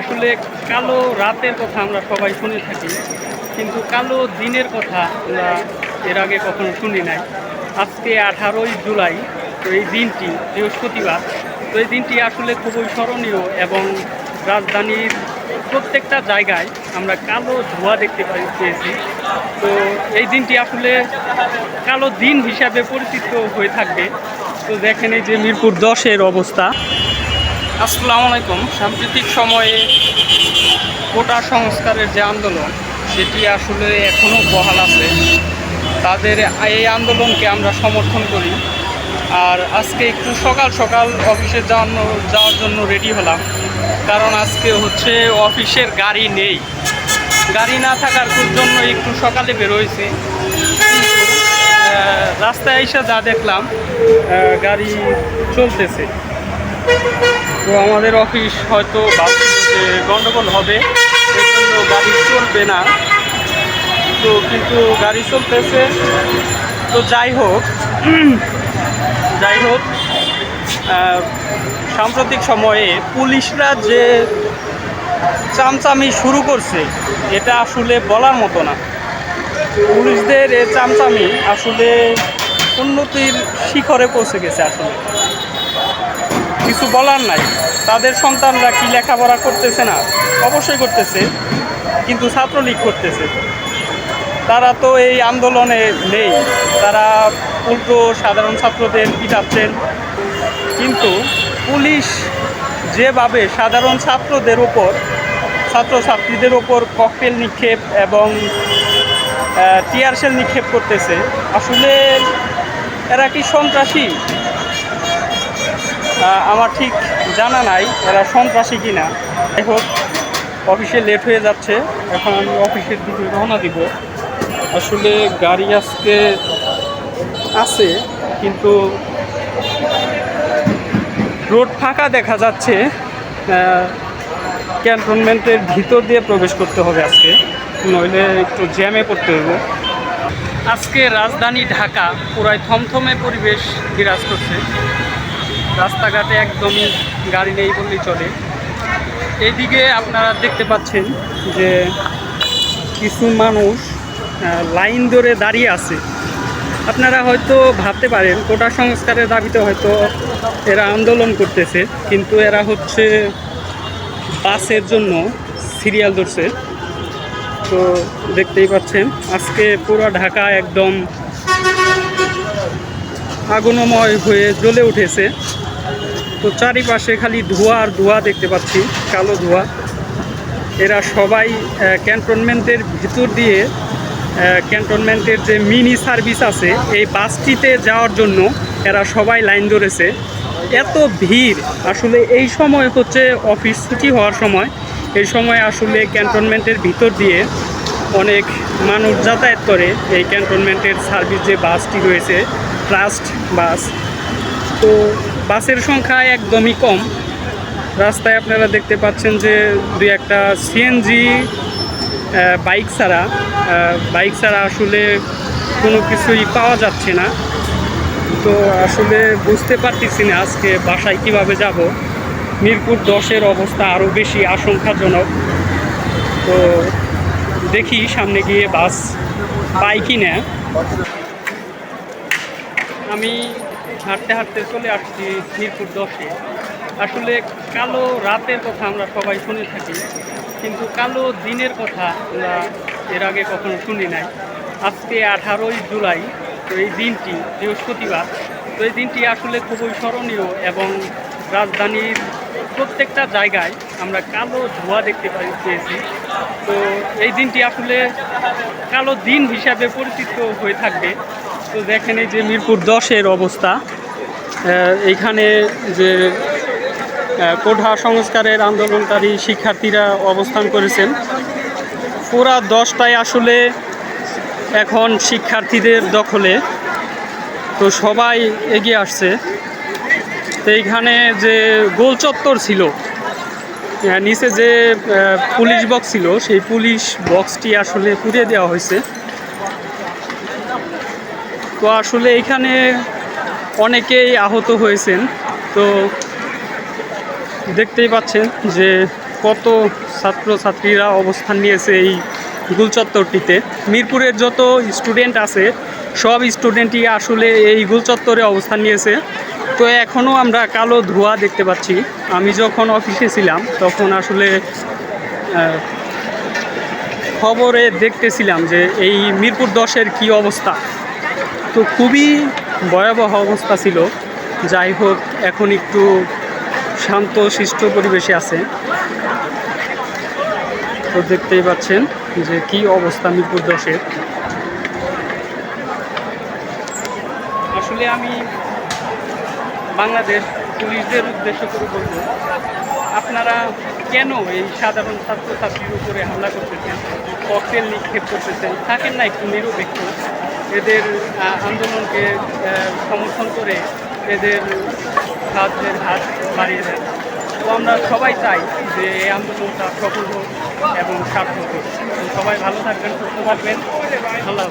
আসলে কালো রাতের কথা আমরা সবাই শুনে থাকি, কিন্তু কালো দিনের কথা আমরা এর আগে কখনো শুনি নাই। আজকে আঠারোই জুলাই, তো এই দিনটি বৃহস্পতিবার। তো এই দিনটি আসলে খুবই স্মরণীয় এবং রাজধানীর প্রত্যেকটা জায়গায় আমরা কালো ধোঁয়া দেখতে পেয়েছি। তো এই দিনটি আসলে কালো দিন হিসাবে পরিচিত হয়ে থাকবে। তো দেখেন এই যে মিরপুর দশের অবস্থা। আসসালামু আলাইকুম। সাম্প্রতিক সময়ে কোটা সংস্কারের যে আন্দোলন, সেটি আসলে এখনও বহাল আছে। তাদের এই আন্দোলনকে আমরা সমর্থন করি। আর আজকে একটু সকাল সকাল অফিসে যাওয়ানো, যাওয়ার জন্য রেডি হলাম। কারণ আজকে হচ্ছে অফিসের গাড়ি নেই। গাড়ি না থাকার জন্য একটু সকালে বেরোয়েছে রাস্তায় এসে যা দেখলাম গাড়ি চলতেছে। তো আমাদের অফিস হয়তো গন্ডগোল হবে এই জন্য গাড়ি চলবে না। তো কিন্তু গাড়ি চলতেছে। তো যাই হোক যাই হোক সাম্প্রতিক সময়ে পুলিশরা যে চামচামি শুরু করছে, এটা আসলে বলার মতো না। পুলিশদের এ চামচামি আসলে উন্নতির শিখরে পৌঁছে গেছে আসলে। কিছু বলার নাই। তাদের সন্তানরা কি লেখাপড়া করতেছে না? অবশ্যই করতেছে, কিন্তু ছাত্রলীগ করতেছে। তারা তো এই আন্দোলনে নেই। তারা উল্টো সাধারণ ছাত্রদের পিটাচ্ছেন। কিন্তু পুলিশ যেভাবে সাধারণ ছাত্রদের ওপর ছাত্রছাত্রীদের ওপর ককটেল নিক্ষেপ এবং টিয়ারশেল নিক্ষেপ করতেছে, আসলে এরা কি সন্ত্রাসী? আমার ঠিক জানা নাই এরা সন্ত্রাসী কিনা। যাই হোক, অফিসে লেট হয়ে যাচ্ছে। এখন আমি অফিসের দিকে রওনা দিব। আসলে গাড়ি আজকে আছে, কিন্তু রোড ফাঁকা দেখা যাচ্ছে। ক্যান্টনমেন্টের ভিতর দিয়ে প্রবেশ করতে হবে আজকে। নইলে একটু জ্যামে পড়তে হবে আজকে রাজধানী ঢাকা পুরাই থমথমে পরিবেশ বিরাজ করছে। রাস্তাঘাটে একদমই গাড়ি নেই বললেই চলে। এইদিকে আপনারা দেখতে পাচ্ছেন যে কিছু মানুষ লাইন ধরে দাঁড়িয়ে আছে। আপনারা হয়তো ভাবতে পারেন, কোটা সংস্কারের দাবিতে হয়তো এরা আন্দোলন করতেছে, কিন্তু এরা হচ্ছে বাসের জন্য সিরিয়াল ধরছে। তো দেখতেই পাচ্ছেন, আজকে পুরো ঢাকা একদম আগুনময় হয়ে জ্বলে উঠেছে। তো চারিপাশে খালি ধোঁয়া আর ধোঁয়া দেখতে পাচ্ছি, কালো ধোঁয়া। এরা সবাই ক্যান্টনমেন্টের ভিতর দিয়ে ক্যান্টনমেন্টের যে মিনি সার্ভিস আছে, এই বাসটিতে যাওয়ার জন্য এরা সবাই লাইন ধরেছে। এত ভিড়। আসলে এই সময় হচ্ছে অফিস ছুটি হওয়ার সময়। এই সময় আসলে ক্যান্টনমেন্টের ভিতর দিয়ে অনেক মানুষ যাতায়াত করে এই ক্যান্টনমেন্টের সার্ভিস যে বাসটি রয়েছে, ট্রাস্ট বাস। তো বাসের সংখ্যা একদমই কম। রাস্তায় আপনারা দেখতে পাচ্ছেন যে দুই একটা সিএনজি বাইক ছাড়া বাইক ছাড়া আসলে কোনো কিছুই পাওয়া যাচ্ছে না। তো আসলে বুঝতে পারতেছি না আজকে বাসায় কীভাবে যাব। মিরপুর দশের অবস্থা আরও বেশি আশঙ্কাজনক। তো দেখি সামনে গিয়ে বাস পাই কি না আমি হাঁটতে হাঁটতে চলে আসছি মিরপুর দশে। আসলে কালো রাতের কথা আমরা সবাই শুনে থাকি, কিন্তু কালো দিনের কথা আমরা এর আগে কখনো শুনি নাই। আজকে আঠারোই জুলাই, তো এই দিনটি বৃহস্পতিবার। তো এই দিনটি আসলে খুবই স্মরণীয় এবং রাজধানীর প্রত্যেকটা জায়গায় আমরা কালো ধোঁয়া দেখতে পেয়েছি। তো এই দিনটি আসলে কালো দিন হিসাবে পরিচিত হয়ে থাকবে। তো দেখেন এই যে মিরপুর দশের অবস্থা। এইখানে যে কোঠা সংস্কারের আন্দোলনকারী শিক্ষার্থীরা অবস্থান করেছেন। পুরা দশটায় আসলে এখন শিক্ষার্থীদের দখলে। তো সবাই এগিয়ে আসছে। তো এইখানে যে গোল চত্বর ছিল নিচে যে পুলিশ বক্স ছিল, সেই পুলিশ বক্সটি আসলে পুড়িয়ে দেওয়া হয়েছে। তো আসলে এখানে অনেকেই আহত হয়েছেন। তো দেখতেই পাচ্ছেন যে কত ছাত্রছাত্রীরা অবস্থান নিয়েছে এই গুলচত্বরটিতে মিরপুরের যত স্টুডেন্ট আছে, সব স্টুডেন্টই আসলে এই গুলচত্বরে অবস্থান নিয়েছে। তো এখনও আমরা কালো ধোঁয়া দেখতে পাচ্ছি। আমি যখন অফিসে ছিলাম, তখন আসলে খবরে দেখতেছিলাম যে এই মিরপুর দশের কি অবস্থা। তো খুবই ভয়াবহ অবস্থা ছিল। যাই হোক, এখন একটু শান্ত, শিষ্ট পরিবেশে আছে। তো দেখতেই পাচ্ছেন যে কি অবস্থা মিরপুর দশের আসলে আমি বাংলাদেশ পুলিশদের উদ্দেশ্য করে বলব, আপনারা কেন এই সাধারণ ছাত্রছাত্রীর উপরে হামলা করতেছেন? ককটেল নিক্ষেপ করতেছেন, থাকেন না একটু নিরপেক্ষ। এদের আন্দোলনকে সমর্থন করে এদের সাহায্যের হাত বাড়িয়ে দেন তো আমরা সবাই চাই যে এই আন্দোলনটা সফল হোক এবং সার্থক হোক। সবাই ভালো থাকবেন, সুস্থ থাকবেন। আল্লাহ।